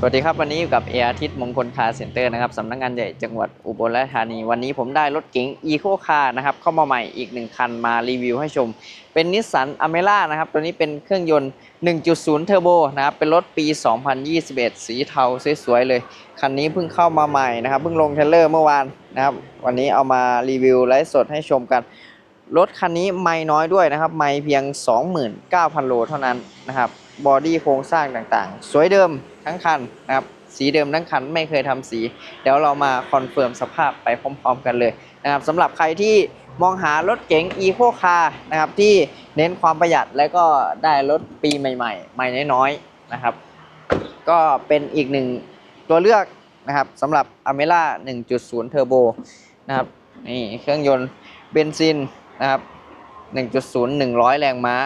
สวัสดีครับ วันนี้อยู่กับเออาทิตย์มงคลคาร์เซ็นเตอร์นะครับสำนักงานใหญ่จังหวัดอุบลราชธานี วันนี้ผมได้รถเก๋งอีโคคาร์นะครับเข้ามาใหม่อีก 1 คันมารีวิวให้ชม เป็นนิสสันอเมร่านะครับตัวนี้เป็นเครื่องยนต์ 1.0 เทอร์โบนะครับเป็นรถปี 2021 สีเทาสวยๆเลย คันนี้เพิ่งเข้ามาใหม่นะครับเพิ่งลงเทรลเลอร์เมื่อวานนะครับวันนี้เอามารีวิวไลฟ์สดให้ชมกันรถคันนี้ไม่น้อยด้วยนะครับไม่เพียง 29,000 โลเท่านั้นนะครับ บอดี้โครงสร้างต่างๆ สวยเดิมทั้งคันนะครับ สีเดิมทั้งคันไม่เคยทำสี เดี๋ยวเรามาคอนเฟิร์มสภาพไปพร้อมๆกันเลยนะครับสำหรับใครที่มองหารถเก๋ง Eco Car นะครับที่เน้นความประหยัดและก็ได้รถปีใหม่ๆ ใหม่น้อยๆนะครับ ก็เป็นอีกหนึ่งตัวเลือกนะครับสำหรับ a m e r a 1.0 Turbo นะครับนี่เครื่องยนต์เบนซินนะครับ 1.0 100 แรงม้า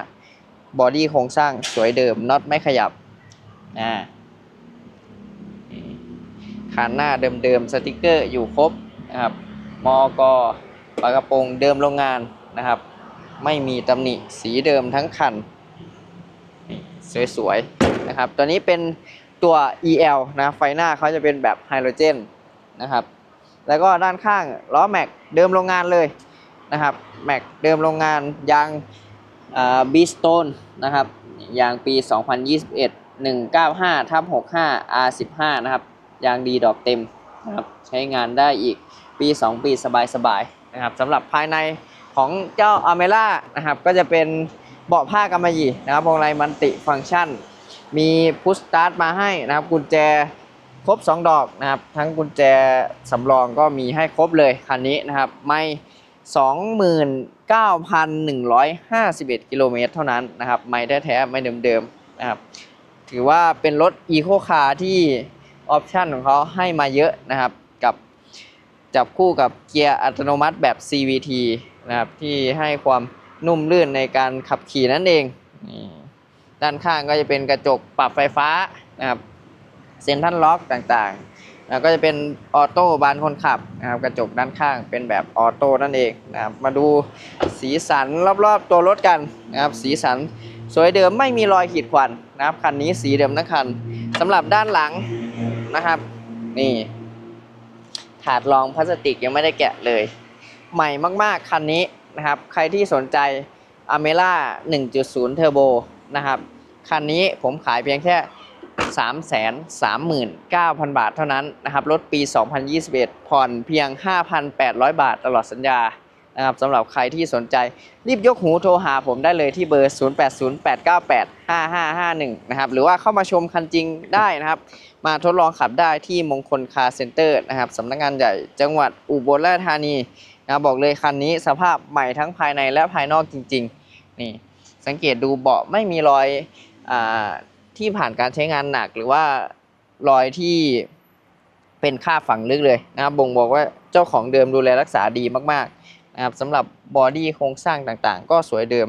บอดี้โครงสร้างสวยเดิมน็อตไม่ขยับอ่าคานหน้าเดิมๆสติกเกอร์อยู่ครบนะครับมอกปากระโปรงเดิมโรงงานนะครับ ไม่มีตำหนิสีเดิมทั้งคัน สวยๆนะครับ ตัวนี้เป็นตัว EL นะไฟหน้าเขาจะเป็นแบบไฮโดรเจนนะครับ แล้วก็ด้านข้างล้อแม็กเดิมโรงงานเลยนะครับแม็กเดิมโรงงานยาง บีสโตนนะครับยางปี 2021 195ทับ65 R15 นะครับยางดีดอกเต็มนะครับใช้งานได้อีกปี 2 ปีสบายๆนะครับสำหรับภายในของเจ้าอเมร่านะครับก็จะเป็นเบาะผ้ากำมะหยี่นะครับพวงมาลัยมันติฟังก์ชัน มีพุชสตาร์ทมาให้นะครับกุญแจครบ 2 ดอกนะครับทั้งกุญแจสำรองก็มีให้ครบเลยคันนี้นะครับไม่ 9,151 กิโลเมตรเท่านั้นนะครับ ไม่แท้ๆไม่เดิมๆนะครับ ถือว่าเป็นรถ Eco Car ที่ออปชันของเขาให้มาเยอะนะครับ กับจับคู่กับเกียร์อัตโนมัติแบบ CVT นะครับ ที่ให้ความนุ่มลื่นในการขับขี่นั่นเอง ด้านข้างก็จะเป็นกระจกปรับไฟฟ้านะครับ เซ็นทรัลล็อกต่างๆ แล้วก็จะเป็นออโต้บานคนขับนะครับกระจกด้านข้างเป็นแบบออโต้นั่นเองนะครับมาดูสีสันรอบๆตัวรถกันนะครับสีสันสวยเดิมไม่มีรอยขีดข่วนนะครับคันนี้สีเดิมทั้งคันสำหรับด้านหลังนะครับ นี่ถาดรองพลาสติกยังไม่ได้แกะเลย ใหม่มากๆคันนี้นะครับ ใครที่สนใจ a m e r a 1.0 Turbo นะครับ คันนี้ผมขายเพียงแค่ 339,000 บาทเท่านั้นนะครับรถปี 2021 ผ่อนเพียง 5,800 บาทตลอดสัญญานะครับสำหรับใครที่สนใจรีบยกหูโทรหาผมได้เลยที่เบอร์ 0808985551 นะครับ หรือว่าเข้ามาชมคันจริงได้นะครับ มาทดลองขับได้ที่มงคลคาร์เซ็นเตอร์นะครับสำนักงานใหญ่จังหวัดอุบลราชธานีนะบอกเลยคันนี้สภาพใหม่ทั้งภายในและภายนอกจริง ๆ นี่สังเกตดูเบาะไม่มีรอยอา ที่ผ่านการใช้งานหนักหรือว่ารอยที่เป็นค่าฝังลึกเลยนะครับบ่งบอกว่าเจ้าของเดิมดูแลรักษาดีมากๆนะครับสำหรับบอดี้โครงสร้างต่างๆ ก็สวยเดิม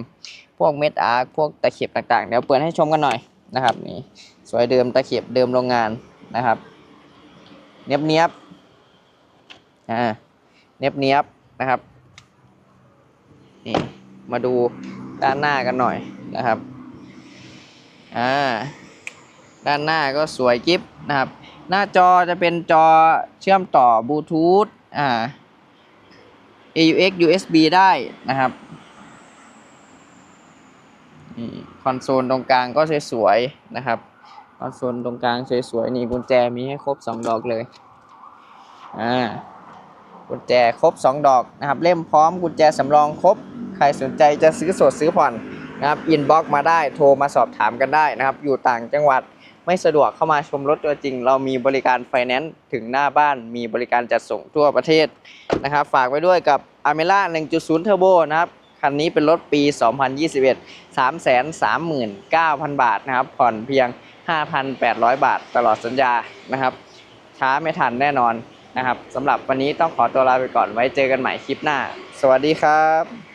พวกเม็ดอาร์คพวกตะเข็บต่างๆเดี๋ยวเปิดให้ชมกันหน่อยนะครับนี่สวยเดิมตะเข็บเดิมโรงงานนะครับ เนียบเนียบอ่าเนียบเนียบนะครับนี่มาดูด้านหน้ากันหน่อยนะครับ อ่าด้านหน้าก็สวยกิฟนะครับ หน้าจอจะเป็นจอเชื่อมต่อบลูทูธอ่า AUX USB ได้นะครับคอนโซลตรงกลางก็สวยๆนะครับ คอนโซลตรงกลางสวยๆนี่กุญแจมีให้ครบ2ดอกเลย อ่า กุญแจครบ2ดอกนะครับ เล่มพร้อมกุญแจสำรองครบ ใครสนใจจะซื้อสดซื้อผ่อน นะครับอินบ็อกมาได้โทรมาสอบถามกันได้นะครับ อยู่ต่างจังหวัดไม่สะดวกเข้ามาชมรถตัวจริง เรามีบริการไฟแนนซ์ถึงหน้าบ้านมีบริการจัดส่งทั่วประเทศนะครับ ฝากไว้ด้วยกับ a m e r a 1.0 Turbo นะครับคันนี้เป็นรถปี 2021 339,000 บาทนะครับ ผ่อนเพียง 5,800 บาทตลอดสัญญานะครับ ช้าไม่ทันแน่นอนนะครับสำหรับวันนี้ต้องขอตัวลาไปก่อนไว้เจอกันใหม่คลิปหน้า สวัสดีครับ